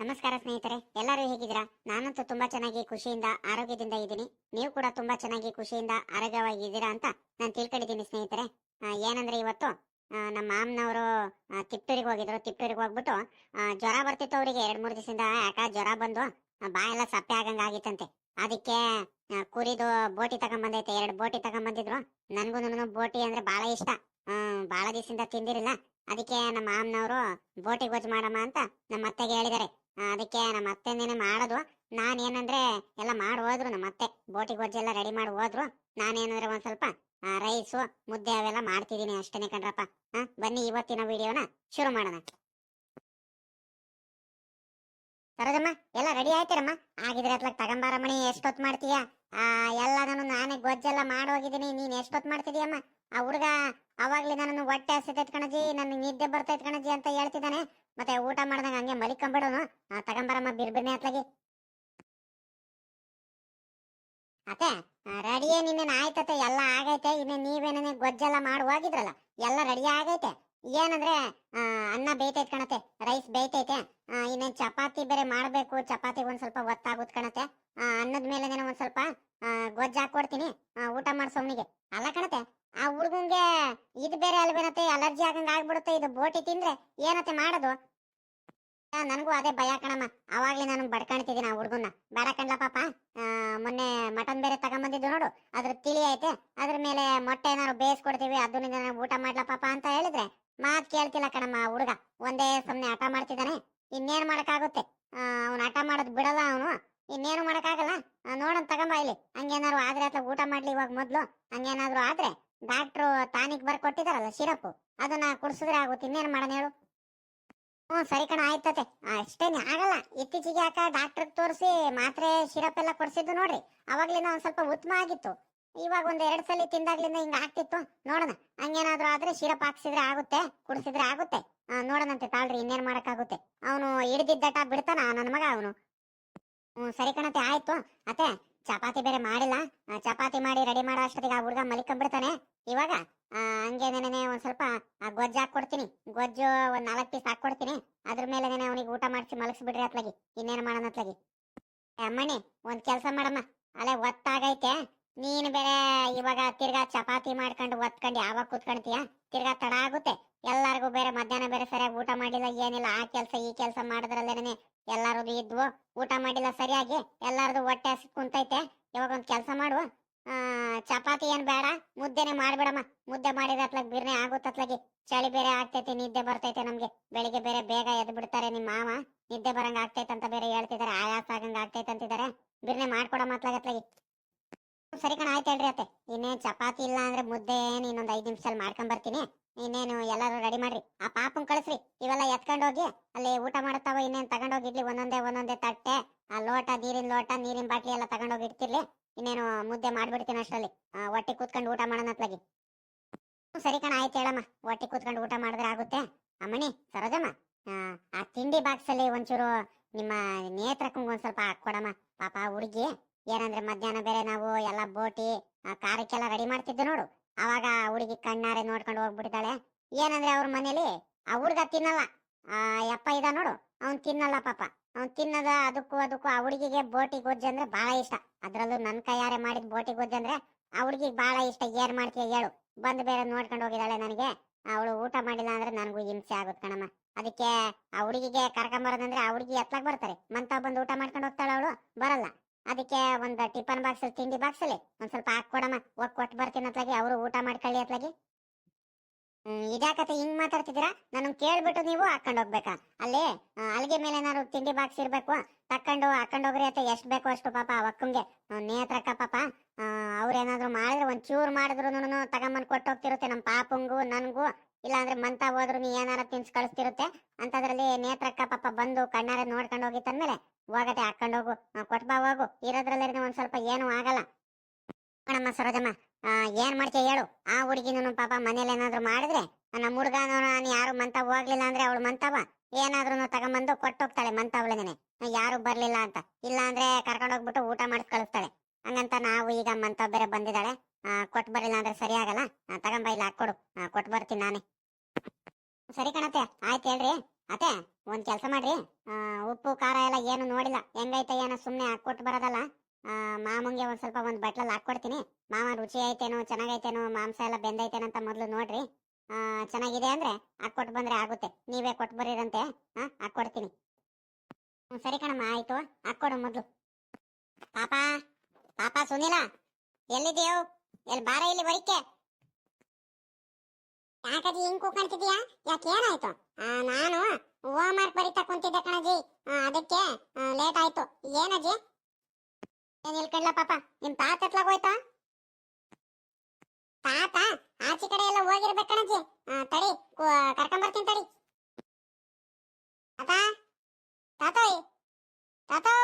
ನಮಸ್ಕಾರ ಸ್ನೇಹಿತರೆ, ಎಲ್ಲರೂ ಹೇಗಿದ್ದೀರಾ? ನಾನಂತೂ ತುಂಬಾ ಚೆನ್ನಾಗಿ ಖುಷಿಯಿಂದ, ಆರೋಗ್ಯದಿಂದ ಇದ್ದೀನಿ. ನೀವು ಕೂಡ ತುಂಬಾ ಚೆನ್ನಾಗಿ ಖುಷಿಯಿಂದ, ಆರೋಗ್ಯವಾಗಿದ್ದೀರಾ ಅಂತ ನಾನು ತಿಳ್ಕೊಂಡಿದ್ದೀನಿ ಸ್ನೇಹಿತರೆ. ಏನಂದ್ರೆ ಇವತ್ತು ನಮ್ಮ ಮಾಮನವರು ತಿಪ್ಟೂರಿಗೆ ಹೋಗಿದ್ರು. ತಿಪ್ಟೂರಿಗೆ ಹೋಗ್ಬಿಟ್ಟು ಜ್ವರ ಬರ್ತಿತ್ತು ಅವರಿಗೆ. ಎರಡ್ ಮೂರು ದಿವಸದಿಂದ ಯಾಕ ಜ್ವರ ಬಂದು ಬಾಯೆಲ್ಲ ಸಪ್ಪೆ ಆಗಂಗಾಗಿತ್ತಂತೆ ಅದಕ್ಕೆ ಕುರಿದು ಬೋಟಿ ತಗೊಂಬಂದೈತೆ. ಎರಡು ಬೋಟಿ ತಗೊಂಬಂದಿದ್ರು. ನನ್ಗೂ ಬೋಟಿ ಅಂದ್ರೆ ಬಹಳ ಇಷ್ಟ. ಹ್ಮ್ ಬಹಳ ದಿವಸದಿಂದ ತಿಂದಿರಿಲ್ಲ ಅದಕ್ಕೆ ನಮ್ಮ ಮಾಮನವರು ಬೋಟಿ ಗೊಜ್ಜು ಮಾಡಮ್ಮ ಅಂತ ನಮ್ಮ ಅತ್ತೆಗೆ ಹೇಳಿದ್ದಾರೆ. ಅದಕ್ಕೆ ನಮ್ಮ ಅತ್ತೆನೇನೆ ಮಾಡೋದು. ನಾನ್ ಏನಂದ್ರೆ ಎಲ್ಲ ಮಾಡಿ ಹೋದ್ರು ನಮ್ಮ ಅತ್ತೆ. ಬೋಟಿ ಗೊಜ್ಜು ಎಲ್ಲ ರೆಡಿ ಮಾಡಿ ಹೋದ್ರು. ನಾನೇನಂದ್ರೆ ಒಂದ್ ಸ್ವಲ್ಪ ರೈಸು ಮುದ್ದೆ ಅವೆಲ್ಲ ಮಾಡ್ತಿದೀನಿ ಅಷ್ಟೇನೆ ಕಣ್ರಪ್ಪ. ಬನ್ನಿ ಇವತ್ತಿನ ವಿಡಿಯೋನ ಶುರು ಮಾಡೋಣ. ಸರೋಜಮ್ಮ, ಎಲ್ಲ ರೆಡಿ ಆಯ್ತಿರಮ್ಮ? ಆಗಿದ್ರೆ ಅತ್ಲಾಗ ತಗೊಂಬಾರಮ್ಮಣಿ, ಎಷ್ಟೊತ್ ಮಾಡ್ತೀಯ? ಎಲ್ಲದನ್ನು ನಾನೇ ಗೊಜ್ಜೆಲ್ಲ ಮಾಡೋಗಿದ್ದೀನಿ ನೀನು ನೀನ್ ಎಷ್ಟೊತ್ ಮಾಡ್ತಿದೀಯಮ್ಮ ಆ ಹುಡುಗ ಅವಾಗ್ಲಿಂದ ನನ್ನ ಹೊಟ್ಟೆ ಹಸಿತೈತ್ ಕಣಜಿ ನನ್ ನಿದ್ದೆ ಬರ್ತೈತ್ ಕಣಜಿ ಅಂತ ಹೇಳ್ತಿದ್ದಾನೆ ಮತ್ತೆ ಊಟ ಮಾಡ್ದಂಗ ಹಂಗೆ ಮಲಿಕೊಂಬಿಡೋನು. ತಗೊಂಬರಮ್ಮ ಬಿರ್ಬಿರ್ನೆ ಅತ್ಲಾಗಿ. ಅತ್ತೆ ರೆಡಿಯೇ ನಿನ್ನೇನು ಆಯ್ತತೆ ಎಲ್ಲ ಆಗೈತೆ. ಇನ್ನೇ ನೀವೇನೇ ಗೊಜ್ಜೆಲ್ಲ ಮಾಡಿ ಹೋಗಿದ್ರಲ್ಲ, ಎಲ್ಲ ರೆಡಿ ಆಗೈತೆ. ಏನಂದ್ರೆ ಅನ್ನ ಬೇಯ್ತೈತ್ ಕಣತೆ ರೈಸ್ ಬೇಯ್ತೈತೆ. ಇನ್ನೇನ್ ಚಪಾತಿ ಬೇರೆ ಮಾಡ್ಬೇಕು. ಚಪಾತಿ ಒಂದ್ ಸ್ವಲ್ಪ ಒತ್ತಾಗುತ್ ಕಣತೆ ಅನ್ನದ ಮೇಲೆ ಒಂದ್ ಸ್ವಲ್ಪ ಗೊಜ್ಜ ಹಾಕೊಡ್ತೀನಿ ಊಟ ಮಾಡ್ಸೋಮ್ನಿಗೆ ಅಲ್ಲ ಕಣತೆ ಆ ಹುಡುಗಂಗೆ ಇದು ಬೇರೆ ಅಲ್ವೇನತೆ ಅಲರ್ಜಿ ಆಗಂಗ ಆಗ್ಬಿಡುತ್ತೆ, ಇದು ಬೋಟಿ ತಿಂದ್ರೆ ಏನತ್ತೆ ಮಾಡೋದು? ನನಗೂ ಅದೇ ಭಯ ಕಣಮ್ಮ. ಅವಾಗ್ಲೇ ನಾನು ಬಡ್ಕಾಣ್ತಿದ್ದೀನಿ ಆ ಹುಡುಗನ್ನ. ಬೇಡ ಕಣ್ಲ ಪಾಪ. ಮೊನ್ನೆ ಮಟನ್ ಬೇರೆ ತಗೊಂಬಂದಿದ್ದು ನೋಡು. ಅದ್ರ ತಿಳಿ ಐತೆ. ಅದ್ರ ಮೇಲೆ ಮೊಟ್ಟೆ ಏನಾದ್ರು ಬೇಯಿಸ್ಕೊಡ್ತೀವಿ ಅದನ್ನಿಂದ ನಾನು ಊಟ ಮಾಡ್ಲಾ ಪಾಪ ಅಂತ ಹೇಳಿದ್ರೆ ಮಾತ್ ಕೇಳ್ತಿಲ್ಲ ಕಣಮ್ಮ ಆ ಹುಡುಗ. ಒಂದೇ ಸುಮ್ನೆ ಹಠ ಮಾಡ್ತಿದ್ದಾನೆ. ಇನ್ನೇನ್ ಮಾಡೋಕ್ಕಾಗುತ್ತೆ? ಅವ್ನು ಹಠ ಮಾಡೋದು ಬಿಡಲ್ಲ ಅವನು. ಇನ್ನೇನು ಮಾಡೋಕ್ಕಾಗಲ್ಲ? ನೋಡೋಣ ತಗೊಂಬ ಇಲ್ಲಿ. ಹಂಗೇನಾದ್ರು ಆದ್ರೆ ಅಥವಾ ಊಟ ಮಾಡ್ಲಿ ಇವಾಗ ಮೊದಲು. ಹಂಗೇನಾದ್ರು ಆದ್ರೆ ಡಾಕ್ಟ್ರು ಟಾನಿಕ್ ಬರ್ಕೊಟ್ಟಿದಾರಲ್ಲ, ಸಿರಪ್. ಅದನ್ನ ಕುಡ್ಸಿದ್ರೆ ಆಗುತ್ತೆ ಇನ್ನೇನ್ ಮಾಡೋಣ ಹೇಳು? ಹ್ಞೂ, ಸರಿ ಕಣ ಆಯ್ತತೆ ಅಷ್ಟೇನೆ ಆಗಲ್ಲ. ಇತ್ತೀಚೆಗೆ ಯಾಕ ಡಾಕ್ಟರ್ ತೋರಿಸಿ ಮಾತ್ರೆ ಸಿರಪ್ ಎಲ್ಲ ಕೊಡ್ಸಿದ್ದು ನೋಡ್ರಿ. ಅವಾಗ್ಲಿಂದ ಒಂದ್ ಸ್ವಲ್ಪ ಉತ್ತಮ ಆಗಿತ್ತು. ಇವಾಗ ಒಂದ್ ಎರಡ್ ಸಲ ತಿಂದಾಗ್ಲಿಂದ ಹಿಂಗ ಆಗ್ತಿತ್ತು. ನೋಡೋಣ. ಹಂಗೇನಾದ್ರೂ ಆದ್ರೆ ಸಿರಪ್ ಹಾಕ್ಸಿದ್ರೆ ಆಗುತ್ತೆ, ಕುಡಿಸಿದ್ರೆ ಆಗುತ್ತೆ. ನೋಡೋಣಂತೆ ತಾಳ್ರಿ, ಇನ್ನೇನ್ ಮಾಡಕ್ಕಾಗುತ್ತೆ. ಅವನು ಹಿಡಿದಿದ್ದಟ ಬಿಡ್ತಾನ, ನನ್ನ ಮಗ ಅವನು. ಹ್ಞೂ, ಸರಿ ಕಣತೆ, ಆಯ್ತು. ಅತ್ತೆ ಚಪಾತಿ ಬೇರೆ ಮಾಡಿಲ್ಲ. ಚಪಾತಿ ಮಾಡಿ ರೆಡಿ ಮಾಡೋ ಅಷ್ಟೊತ್ತಿಗೆ ಆ ಹುಡುಗ ಮಲಿಕೊಂಡ್ಬಿಡ್ತಾನೆ. ಇವಾಗ ಆ, ನೆನೆ ಒಂದ್ ಸ್ವಲ್ಪ ಗೊಜ್ಜು ಹಾಕೊಡ್ತೀನಿ. ಗೊಜ್ಜು ಒಂದ್ ನಾಲ್ಕು ಪೀಸ್ ಹಾಕೊಡ್ತೀನಿ. ಅದ್ರ ಮೇಲೆ ಅವನಿಗೆ ಊಟ ಮಾಡಿಸಿ ಮಲಗಿಸ್ಬಿಡ್ರಿ ಅತ್ಲಾಗಿ. ಇನ್ನೇನು ಮಾಡೋಣ ಅತ್ಲಾಗಿ. ಅಮ್ಮಣಿ ಒಂದ್ ಕೆಲಸ ಮಾಡಮ್ಮ. ಅಲ್ಲೇ ಒತ್ತಾಗೈತೆ. ನೀನ್ ಬೇರೆ ಇವಾಗ ತಿರ್ಗಾ ಚಪಾತಿ ಮಾಡ್ಕೊಂಡು ಒತ್ಕೊಂಡು ಯಾವಾಗ ಕೂತ್ಕೊಂತೀಯ ತಿರ್ಗಾ ತಡ ಆಗುತ್ತೆ. ಎಲ್ಲಾರ್ಗೂ ಬೇರೆ ಮಧ್ಯಾಹ್ನ ಬೇರೆ ಸರಿಯಾಗಿ ಊಟ ಮಾಡಿಲ್ಲ, ಏನಿಲ್ಲ, ಆ ಕೆಲಸ ಈ ಕೆಲಸ ಮಾಡಿದ್ರಲ್ಲೇನೆ ಎಲ್ಲಾರದು ಇದ್ವು. ಊಟ ಮಾಡಿಲ್ಲ ಸರಿಯಾಗಿ ಎಲ್ಲಾರದು ಹೊಟ್ಟೆ ಹಸಿ ಕುಂತೈತೆ. ಇವಾಗ ಒಂದ್ ಕೆಲಸ ಮಾಡುವ. ಚಪಾತಿ ಏನ್ ಬೇಡ, ಮುದ್ದೆನೆ ಮಾಡ್ಬಿಡಮ್ಮ. ಮುದ್ದೆ ಮಾಡಿದ ಅತ್ಲಾಗ ಬಿರ್ನೆ ಆಗುತ್ತತ್ಲಾಗಿ. ಚಳಿ ಬೇರೆ ಆಗ್ತೈತೆ, ನಿದ್ದೆ ಬರ್ತೈತೆ ನಮ್ಗೆ. ಬೆಳಿಗ್ಗೆ ಬೇರೆ ಬೇಗ ಎದ್ದು ಬಿಡ್ತಾರೆ ನಿಮ್ ಮಾವ. ನಿದ್ದೆ ಬರಂಗ ಆಗ್ತೈತೆ ಅಂತ ಬೇರೆ ಹೇಳ್ತಿದಾರೆ, ಆಯಾಸ ಆಗಂಗ ಆಗ್ತೈತೆ ಅಂತಿದಾರೆ ಬಿರ್ನೆ ಮಾಡ್ಕೊಡಮ್ಮ ಅತ್ಲಾಗ ಅತ್ಲಾಗಿ ಸರಿ ಕಣ ಆಯ್ತು ಹೇಳ್ರಿ ಅತ್ತೆ. ಇನ್ನೇನು ಚಪಾತಿ ಇಲ್ಲ ಅಂದ್ರೆ ಮುದ್ದೆ ಏನು ಇನ್ನೊಂದು ಐದು ನಿಮಿಷದಲ್ಲಿ ಮಾಡ್ಕೊಂಡ್ ಬರ್ತೀನಿ. ಇನ್ನೇನು ಎಲ್ಲರೂ ರೆಡಿ ಮಾಡ್ರಿ. ಆ ಪಾಪನ್ ಕಳಿಸ್ರಿ. ಇವೆಲ್ಲ ಎತ್ಕೊಂಡು ಹೋಗಿ ಅಲ್ಲಿ ಊಟ ಮಾಡ್ತಾವ ಇನ್ನೇನ್ ತಗೊಂಡೋಗಿ ಇಡ್ಲಿ? ಒಂದೊಂದೇ ಒಂದೊಂದೇ ತಟ್ಟೆ. ಆ ಲೋಟ ನೀರಿನ ಲೋಟ ನೀರಿನ ಬಾಟ್ಲಿ ಎಲ್ಲ ತಗೊಂಡೋಗಿ ಇಡ್ತಿರ್ಲಿ. ಇನ್ನೇನು ಮುದ್ದೆ ಮಾಡ್ಬಿಡ್ತೀನಿ ಅಷ್ಟರಲ್ಲಿ. ಹೊಟ್ಟೆ ಕೂತ್ಕೊಂಡು ಊಟ ಮಾಡೋಣ ಅತ್ಲಾಗಿ. ಸರಿ ಕಣ ಆಯ್ತು ಹೇಳಮ್ಮ. ಹೊಟ್ಟೆ ಕೂತ್ಕೊಂಡು ಊಟ ಮಾಡಿದ್ರೆ ಆಗುತ್ತೆ. ಅಮ್ಮಣಿ ಸರೋಜಮ್ಮ ಆ, ತಿಂಡಿ ಬಾಕ್ಸಲ್ಲಿ ಒಂಚೂರು ನಿಮ್ಮ ನೇತ್ರಕ್ಕೊಂದು ಒಂದ್ ಸ್ವಲ್ಪ ಹಾಕ್ಕೊಡಮ್ಮ. ಪಾಪ ಹುಡುಗಿ. ಏನಂದ್ರೆ ಮಧ್ಯಾಹ್ನ ಬೇರೆ ನಾವು ಎಲ್ಲ ಬೋಟಿ ಆ, ಖಾರಕ್ಕೆಲ್ಲ ರೆಡಿ ಮಾಡ್ತಿದ್ದೆ ನೋಡು. ಅವಾಗ ಹುಡುಗಿ ಕಣ್ಣಾರೆ ನೋಡ್ಕೊಂಡು ಹೋಗ್ಬಿಟ್ಟಿದ್ದಾಳೆ. ಏನಂದ್ರೆ ಅವ್ರ ಮನೇಲಿ ಆ ಹುಡುಗ ತಿನ್ನಲ್ಲ. ಆ ಯಪ್ಪ ಇದ ನೋಡು ಅವ್ನ್ ತಿನ್ನಲ್ಲ ಪಾಪ. ಅವ್ನ್ ತಿನ್ನದ ಅದಕ್ಕೂ ಅದಕ್ಕೂ ಆ ಹುಡುಗಿಗೆ ಬೋಟಿ ಗೊಜ್ಜು ಅಂದ್ರೆ ಬಹಳ ಇಷ್ಟ. ಅದ್ರಲ್ಲೂ ನನ್ ಕೈಯಾರೆ ಮಾಡಿದ ಬೋಟಿ ಗೊಜ್ಜು ಅಂದ್ರೆ ಆ ಹುಡುಗಿಗೆ ಬಹಳ ಇಷ್ಟ. ಏನ್ ಮಾಡ್ತೀಯ ಹೇಳು. ಬಂದ್ ಬೇರೆ ನೋಡ್ಕೊಂಡು ಹೋಗಿದ್ದಾಳೆ ನನಗೆ. ಅವಳು ಊಟ ಮಾಡಿಲ್ಲ ಅಂದ್ರೆ ನನಗೂ ಹಿಂಸೆ ಆಗುತ್ತೆ ಕಣಮ್ಮ. ಅದಕ್ಕೆ ಆ ಹುಡುಗಿಗೆ ಕರ್ಕೊಂಬರೋದಂದ್ರೆ ಆ ಹುಡುಗಿ ಎತ್ಲಾಗ್ ಬರ್ತಾರೆ. ಮಂತ ಬಂದು ಊಟ ಮಾಡ್ಕೊಂಡು ಹೋಗ್ತಾಳೆ ಅವಳು. ಬರಲ್ಲ. ಅದಕ್ಕೆ ಒಂದು ಟಿಫನ್ ಬಾಕ್ಸ್ ತಿಂಡಿ ಬಾಕ್ಸ್ ಅಲ್ಲಿ ಒಂದ್ ಸ್ವಲ್ಪ ಹಾಕೊಡಮ್ಮ ಹೋಗ್ ಕೊಟ್ಟು ಬರ್ತೀನಿ ಅತ್ಲಾಗಿ, ಅವರು ಊಟ ಮಾಡ್ಕೊಳ್ಳಿ ಅತ್ಲಾಗಿ. ಇದ್ಯಾಕತೆ ಹಿಂಗ್ ಮಾತಾಡ್ತಿದ್ದೀರಾ? ನನಗ್ ಕೇಳ್ಬಿಟ್ಟು ನೀವು ಹಾಕೊಂಡ್ ಹೋಗ್ಬೇಕಾ? ಅಲ್ಲಿ ಅಲ್ಲಿಗೆ ಮೇಲೆ ಏನಾದ್ರು ತಿಂಡಿ ಬಾಕ್ಸ್ ಇರ್ಬೇಕು? ತಕೊಂಡು ಹಾಕೊಂಡು ಹೋಗ್ರಿ ಅತ್ತೆ, ಎಷ್ಟ್ ಬೇಕೋ ಅಷ್ಟು ಪಾಪ ಒಕ್ಕಂಗೆ ನೇತ್ರಕ್ಕ ಪಾಪ. ಅವ್ರೇನಾದ್ರು ಮಾಡಿದ್ರೆ ಒಂದ್ ಚೂರ್ ಮಾಡಿದ್ರು ತಗೊಂಬಂದ್ ಕೊಟ್ಟು ಹೋಗ್ತಿರುತ್ತೆ ನಮ್ ಪಾಪಂಗು, ನನ್ಗೂ. ಇಲ್ಲಾಂದ್ರೆ ಮಂತ ಹೋದ್ರು ನೀ ಏನಾರ ತಿನ್ಸ್ ಕಳಿಸ್ತಿರುತ್ತೆ ಅಂತದ್ರಲ್ಲಿ ನೇತ್ರಕ್ಕ ಪಾಪ ಬಂದು ಕಣ್ಣಾರೆ ನೋಡ್ಕೊಂಡು ಹೋಗಿ ತಂದ್ಮೇಲೆ ಹೋಗತ್ತೆ ಹಾಕೊಂಡು ಹೋಗು. ಕೊಟ್ಬಾ ಹೋಗು. ಇರೋದ್ರಲ್ಲಿ ಒಂದ್ ಸ್ವಲ್ಪ ಏನು ಆಗಲ್ಲ. ಕಣಮ್ಮ ಸರೋಜಮ್ಮ ಏನ್ ಮಾಡ್ತೀಯ ಹೇಳು. ಆ ಹುಡುಗಿನೂ ಪಾಪ ಮನೇಲಿ ಏನಾದ್ರು ಮಾಡಿದ್ರೆ ನಮ್ಮ ಹುಡುಗನ ಯಾರು ಮಂತ ಹೋಗ್ಲಿಲ್ಲ ಅಂದ್ರೆ ಅವಳು ಮಂತವ ಏನಾದ್ರೂ ತಗೊಂಬಂದು ಕೊಟ್ಟೋಗ್ತಾಳೆ ಅವಳಿಗೆ ಯಾರು ಬರ್ಲಿಲ್ಲ ಅಂತ. ಇಲ್ಲ ಅಂದ್ರೆ ಕರ್ಕೊಂಡು ಹೋಗ್ಬಿಟ್ಟು ಊಟ ಮಾಡಿಸ್ ಕಳಿಸ್ತಾಳೆ. ಹಂಗಂತ ನಾವು ಈಗ ಮಂತ ಬೇರೆ ಬಂದಿದ್ದಾಳೆ. ಆ, ಕೊಟ್ಬರ್ಲಿಲ್ಲ ಅಂದ್ರೆ ಸರಿ ಆಗಲ್ಲ ತಗೊಂಬ ಇಲ್ಲ ಹಾಕೊಡು ಕೊಟ್ಟು ಕೊಟ್ ಬರ್ತೀನಿ ನಾನೇ. ಸರಿ ಕಣತೆ ಆಯ್ತು ಹೇಳ್ರಿ. ಅತ್ತೆ ಒಂದ್ ಕೆಲಸ ಮಾಡ್ರಿ. ಉಪ್ಪು ಖಾರ ಎಲ್ಲ ಏನು ನೋಡಿಲ್ಲ. ಹೆಂಗೈತೆ ಏನೋ ಸುಮ್ಮನೆ ಹಾಕೊಟ್ಟು ಬರೋದಲ್ಲ. ಮಾಮಂಗೆ ಒಂದ್ ಸ್ವಲ್ಪ ಒಂದ್ ಬಟ್ಲಲ್ಲಿ ಹಾಕೊಡ್ತೀನಿ ಮಾಮ ರುಚಿ ಐತೇನೋ ಚೆನ್ನಾಗೈತೇನೋ ಮಾಂಸ ಎಲ್ಲ ಬೆಂದೈತೇನಂತ ಮೊದಲು ನೋಡ್ರಿ. ಚೆನ್ನಾಗಿದೆ ಅಂದ್ರೆ ಹಾಕೊಟ್ಟು ಬಂದ್ರೆ ಆಗುತ್ತೆ. ನೀವೇ ಕೊಟ್ಟು ಬರೀರಂತೆ ಹಾ ಹಾಕ್ಕೊಡ್ತೀನಿ. ಹ್ಮ್, ಸರಿ ಕಣಮ್ಮ ಆಯ್ತು. ಹಾಕೊಡು ಮೊದ್ಲು. ಪಾಪ ಪಾಪ ಸುನಿಲ ಎಲ್ಲಿದೆಯೋ ಎಲ್ಲಿ ಬಾರ ಇಲ್ಲಿ ಬರಿಕೆ? ಯಾಕಜ್ಜಿ ಹಿಂಗ್ ಕೂಕೊಂತಿದ್ಯಾ ಯಾಕೆ ಏನಾಯ್ತು? ನಾನು ಹೋಮ್ ವರ್ಕ್ ಬರಿತಾ ಕುಂತಿದ್ದೆ ಕಣಜಿ. ಅದಕ್ಕೆ ಲೇಟ್ ಆಯ್ತು. ಏನಜ್ಜಿ ಏನ್ ಹೇಳ್ಕಡ್ಲ ಪಾಪ? ನಿಮ್ ತಾತ ಎತ್ಲಾಗ ಹೋಯ್ತಾ? ತಾತ? ಆಚೆ ಕಡೆ ಎಲ್ಲ ಹೋಗಿರ್ಬೇಕು ಕಣಜ್ಜಿ ಆ, ತಡಿ ಕರ್ಕೊಂಡ್ ಬರ್ತೀನಿ ತಡಿ ತಾತ ತಾತೋಯ್ ತಾತೋ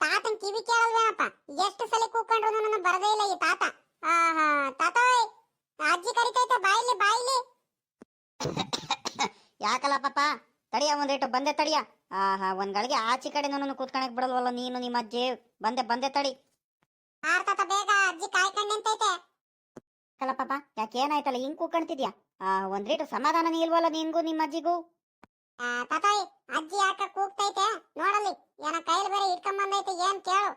ತಾತನ್ ಕಿವಿ ಕೇಳಲ್ವೇನಪ್ಪ ಎಷ್ಟು ಸಲ ಕೂತ್ಕೊಂಡ್ರು ನನ್ನ ಬರದೇ ಇಲ್ಲ ಈ ತಾತ ಆಹಾ ತಾತೋಯ್ ಅಜ್ಜಿ ಕರಿತೈತೆ ಬಾಯಿಲಿ ಬಾಯಿಲಿ ಯಾಕಲ್ಲ ಪಾಪ ತಡಿಯ ಒಂದ್ ರೇಟು ಬಂದೆ ತಡಿಯ ಆಹಾ ಒಂದ್ ಗಳಿಗೆ ಆಚೆ ಕಡೆ ನನ್ನನ್ನು ಕೂತ್ಕೊಳಕ್ ಬಿಡಲ್ವಲ್ಲ ನೀನು ನಿಮ್ಮ ಅಜ್ಜಿ? ಬಂದೆ ಬಂದೆ ತಡಿ. ಆರ್ ತಾತ ಬೇಗ ಅಜ್ಜಿ ಕಾಯ್ಕೊಂಡ್ ನಿಂತೈತೆ. ಯಾಕಲ್ಲ ಪಾಪ ಯಾಕೆ ಏನಾಯ್ತಲ್ಲ? ಹಿಂಗ್ ಕೂತ್ಕೊಂತಿದ್ಯಾ ಆ ಒಂದ್ ರೇಟು ಸಮಾಧಾನ ಇಲ್ವಲ್ಲ ನಿನ್ಗೂ ನಿಮ್ಮ ಅಜ್ಜಿಗೂ? ಆ, ತಾತೋಯ್ ಅಜ್ಜಿ ಯಾಕ ಕೂಗ್ತೈತೆ? ನೋಡಲಿ ಏನ ಕೈಲಿ ಬೇರೆ ಇಟ್ಕೊಂಡ್ ಬಂದೈತೆ ಏನ್ ಕೇಳು.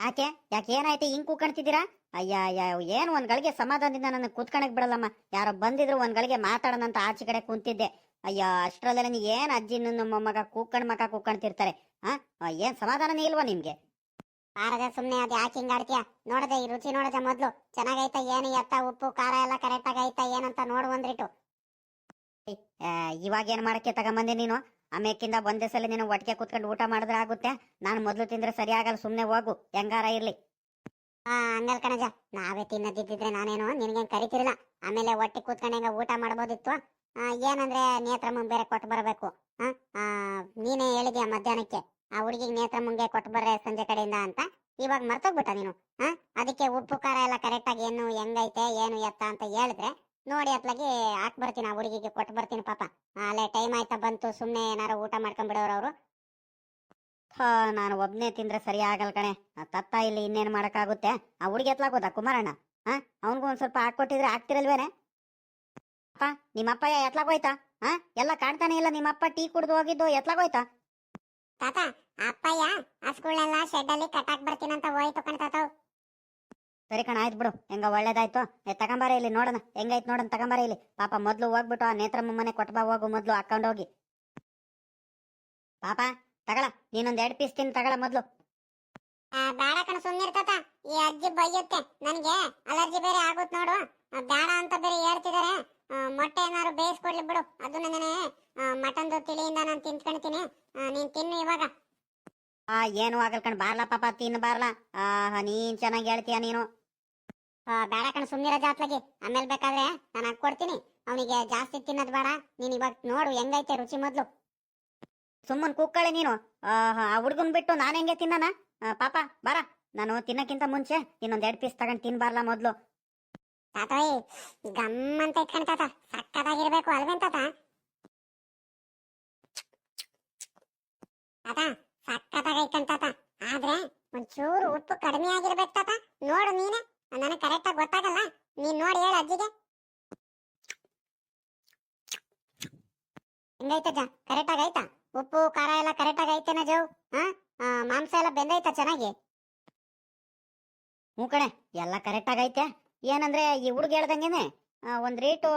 ಆಕೆ ಯಾಕೆ ಏನಾಯ್ತು? ಹಿಂಗ್ ಕೂತ್ಕೊಂತಿದ್ದೀರಾ ಅಯ್ಯ ಅಯ್ಯ ಏನ್ ಒಂದ್ ಗಳಿಗೆ ಸಮಾಧಾನದಿಂದ ನನ್ನ ಕೂತ್ಕೊಳಕ್ ಬಿಡಲ್ಲಮ್ಮ. ಯಾರೋ ಬಂದಿದ್ರು ಒಂದ್ ಗಳಿಗೆ ಮಾತಾಡೋಣ ಅಂತ ಆಚೆ ಕಡೆ ಕುಂತಿದ್ದೆ. ಅಯ್ಯ ಅಷ್ಟರಲ್ಲ ನೀ ಏನ್ ಅಜ್ಜಿ ನಮ್ಮ ಮಗ ಕೂಕಣ್ ಮಗ ಕೂಕಣ್ತಿರ್ತಾರೆ? ಹಾ ಏನ್ ಸಮಾಧಾನನೇ ಇಲ್ವಾ ನಿಮ್ಗೆ? ಆರದ ಸುಮ್ನೆ ಅದ್ ಯಾಕೆ ಹಿಂಗಾಡ್ತೀಯ ನೋಡದೆ ಈ ರುಚಿ ನೋಡದೆ ಮೊದ್ಲು ಚೆನ್ನಾಗೈತ ಏನು ಎತ್ತ ಉಪ್ಪು ಖಾರ ಎಲ್ಲ ಕರೆಕ್ಟ್ ಆಗೈತ ಏನಂತ ನೋಡು ಒಂದ್ರಿಟ್ಟು ಆ, ಇವಾಗ ಏನ್ ಮಾಡಕ್ಕೆ ತಗೊಂಬಂದೆ ನೀನು? ಆಮೇಕಿಂದ ಒಂದೇ ಸಲ ನೀನು ಒಟ್ಟಿಗೆ ಕುತ್ಕೊಂಡು ಊಟ ಮಾಡಿದ್ರೆ ಆಗುತ್ತೆ. ನಾನು ಮೊದ್ಲು ತಿಂದ್ರೆ ಸರಿ ಆಗಲ್ಲ ಸುಮ್ನೆ ಹೋಗು. ಹೆಂಗಾರ ಇರ್ಲಿ. ಆ ಹಂಗಲ್ ಕಣಜ. ನಾವೇ ತಿನ್ನದಿದ್ದಿದ್ರೆ ನಾನೇನು ನಿನಗೇನ್ ಕರಿತಿರಲ್ಲ ಆಮೇಲೆ ಒಟ್ಟಿಗೆ ಕೂತ್ಕೊಂಡು ಹೆಂಗ ಊಟ ಮಾಡ್ಬೋದಿತ್ತು? ಏನಂದ್ರೆ ನೇತ್ರ ಬೇರೆ ಕೊಟ್ಟು ಬರಬೇಕು. ನೀನೇ ಹೇಳಿದ್ಯಾ ಮಧ್ಯಾಹ್ನಕ್ಕೆ, ಆ ಹುಡುಗಿಗೆ ನೇತ್ರಮ್ಮಂಗೆ ಕೊಟ್ಟು ಬರ್ರೆ ಸಂಜೆ ಕಡೆಯಿಂದ ಅಂತ. ಇವಾಗ ಮರ್ತೋಗ್ಬಿಟ್ಟ ನೀನು. ಅದಕ್ಕೆ ಉಪ್ಪು, ಖಾರ ಎಲ್ಲ ಕರೆಕ್ಟ್ ಆಗಿ ಏನು ಹೆಂಗೈತೆ, ಏನು ಎತ್ತ ಅಂತ ಹೇಳಿದ್ರೆ ನೋಡಿ ಅತ್ಲಾಗಿ ಹಾಕ್ ಬರ್ತೀನಿ, ಆ ಹುಡುಗಿಗೆ ಕೊಟ್ಟು ಬರ್ತೀನಿ ಪಾಪ. ಅಲ್ಲೇ ಟೈಮ್ ಆಯ್ತಾ ಬಂತು ಸುಮ್ಮನೆ ಏನಾರು ಊಟ ಮಾಡ್ಕೊಂಡ್ಬಿಡೋರು ಅವರು. ಹ ನಾನು ಒಬ್ನೇ ತಿಂದ್ರೆ ಸರಿ ಆಗಲ್ಲ ಕಣೆ. ತತ್ತ ಇಲ್ಲಿ ಇನ್ನೇನು ಮಾಡೋಕ್ಕಾಗುತ್ತೆ? ಆ ಹುಡುಗಿ ಎತ್ಲಾಗೋದ ಕುಮಾರಣ್ಣ? ಹಾ ಅವನಿಗೂ ಒಂದ್ ಸ್ವಲ್ಪ ಹಾಕ್ಕೊಟ್ಟಿದ್ರೆ ಆಗ್ತಿರಲ್ವೇನೆ? ಅಪ್ಪ ನಿಮ್ಮಪ್ಪ ಎತ್ಲಾಗೋಯ್ತಾ? ಹಾ ಎಲ್ಲ ಕಾಣ್ತಾನೆ ಇಲ್ಲ ನಿಮ್ಮಪ್ಪ ಟೀ ಕುಡ್ದು ಹೋಗಿದ್ದು ಎತ್ಲಾಗೋಯ್ತಾ? ತಾತ ಅಪ್ಪಯ್ಯ ಹಸ್ಗಳನ್ನೆಲ್ಲ ಶೆಡ್ ಅಲ್ಲಿ ಕಟ್ಟಾಕ್ ಬರ್ತೀನಂತ ಹೋಯ್ತು ಕಣ್ ಸರಿ ಕಣ ಆಯ್ತು ಬಿಡು. ಹೆಂಗ ಒಳ್ಳೇದಾಯ್ತು. ಏ ತಗೊಂಬಾರ ಇಲ್ಲಿ ನೋಡೋಣ. ಹೆಂಗೈತ್ ನೋಡೋಣ ತಗೊಂಬಾರ ಇಲ್ಲಿ. ಪಾಪ ಮೊದ್ಲು ಹೋಗ್ಬಿಟ್ಟು ಆ ನೇತ್ರಮ್ಮ ಮನೆ ಕೊಟ್ಬಾ ಹೋಗು ಮೊದ್ಲು ಹಾಕೊಂಡೋಗಿ ಪಾಪ ತಗಳ. ನೀನೊಂದ್ ಎರಡ್ ಪೀಸ್ ತಿನ್ ತಗಳ ಮೊದ್ಲು. ಬೇಡ ಕಣ ಸುಮ್ಮನಿರ್ತಾತ ಈ ಅಜ್ಜಿ ಬೈಯುತ್ತೆ. ನನ್ಗೆ ಅಲರ್ಜಿ ಬೇರೆ ಆಗುತ್ತೆ ನೋಡು. ಆ, ಬೇಡ ಅಂತ ಬೇರೆ ಹೇಳ್ತಿದಾರೆ ಆ, ಮೊಟ್ಟೆ ಏನಾದ್ರು ಬೇಯಿಸ್ಕೊಡ್ಲಿ ಬಿಡು ಅದು ನನಗೆ ಮಟನ್ದು ತಿಳಿಯಿಂದ ನಾನು ತಿಂತ್ಕೊಳ್ತೀನಿ ಆ, ನೀನ್ ತಿನ್ನು ಇವಾಗ ಆ ಏನು ಆಗಲ್ ಕಣ್ ಬಾರ್ಲಾ ಪಾಪ ತಿನ್ ಬಾರ್ಲಾ. ಆ ನೀನ್ ಚೆನ್ನಾಗಿ ಹೇಳ್ತೀಯ ನೀನು. ಬೇಡ ಕಣ್ ಸುಮ್ನಿರ ಜಾತ್ಲಗಿ ಆಮೇಲೆ ಬೇಕಾದ್ರೆ ನಾನು ಹಾಕೊಡ್ತೀನಿ ಅವನಿಗೆ ಜಾಸ್ತಿ ತಿನ್ನದ್ ಬೇಡ. ನೀನ್ ಇವಾಗ ನೋಡು ಹೆಂಗೈತೆ ರುಚಿ ಮೊದ್ಲು. ಸುಮ್ಮನ್ ಕೂಕ್ಕಳೆ ನೀನು. ಆಹಾ, ಆ ಹುಡ್ಗನ್ ಬಿಟ್ಟು ನಾನು ಹೆಂಗೆ ತಿನ್ನನ? ಪಾಪ ಬಾರ. ನಾನು ತಿನ್ನಕ್ಕಿಂತ ಮುಂಚೆ ಇನ್ನೊಂದ್ ಎರಡ್ ಪೀಸ್ ತಗೊಂಡ್ ತಿನ್ಬಾರ್ಲಾ ಮೊದ್ಲು. ತಾತೋಯ್ ಗಮ್ ಅಂತ ಇಟ್ಕೊಂಡ್ ತಾತ. ಸಕ್ಕದಾಗಿರ್ಬೇಕು ಅಲ್ವೇನ್ ತಾತ? ತಾತ ಸಕ್ಕತ್ತಾಗ ಇಟ್ಕೊಂಡ್ ತಾತ ಆದ್ರೆ ಒಂಚೂರು ಉಪ್ಪು ಕಡಿಮೆ ಆಗಿರ್ಬೇಕಪ್ಪ. ನೋಡು ನೀನೆ ನನಗೆ ಕರೆಕ್ಟಾಗಿ ಗೊತ್ತಾಗಲ್ಲ. ನೀನ್ ನೋಡಿ ಹೇಳು ಅಜ್ಜಿಗೆ. ಹೆಂಗೈತಜ್ಜ ಕರೆಕ್ಟ್ ಆಗಿ ಆಯ್ತಾ? ಉಪ್ಪು, ಖಾರ ಎಲ್ಲ ಕರೆಕ್ಟಾಗಿ ಐತೇನ ಜೋ ಹಾ? ಮಾಂಸ ಎಲ್ಲ ಬೆಂದೈತಾ ಚೆನ್ನಾಗಿ? ಹ್ಞೂ ಕಣೆ, ಎಲ್ಲ ಕರೆಕ್ಟಾಗಿ ಆಗೈತೆ ಏನಂದ್ರೆ ಈ ಹುಡುಗ ಹೇಳ್ದಂಗೆನೆ ಒಂದ್ ರೇಟು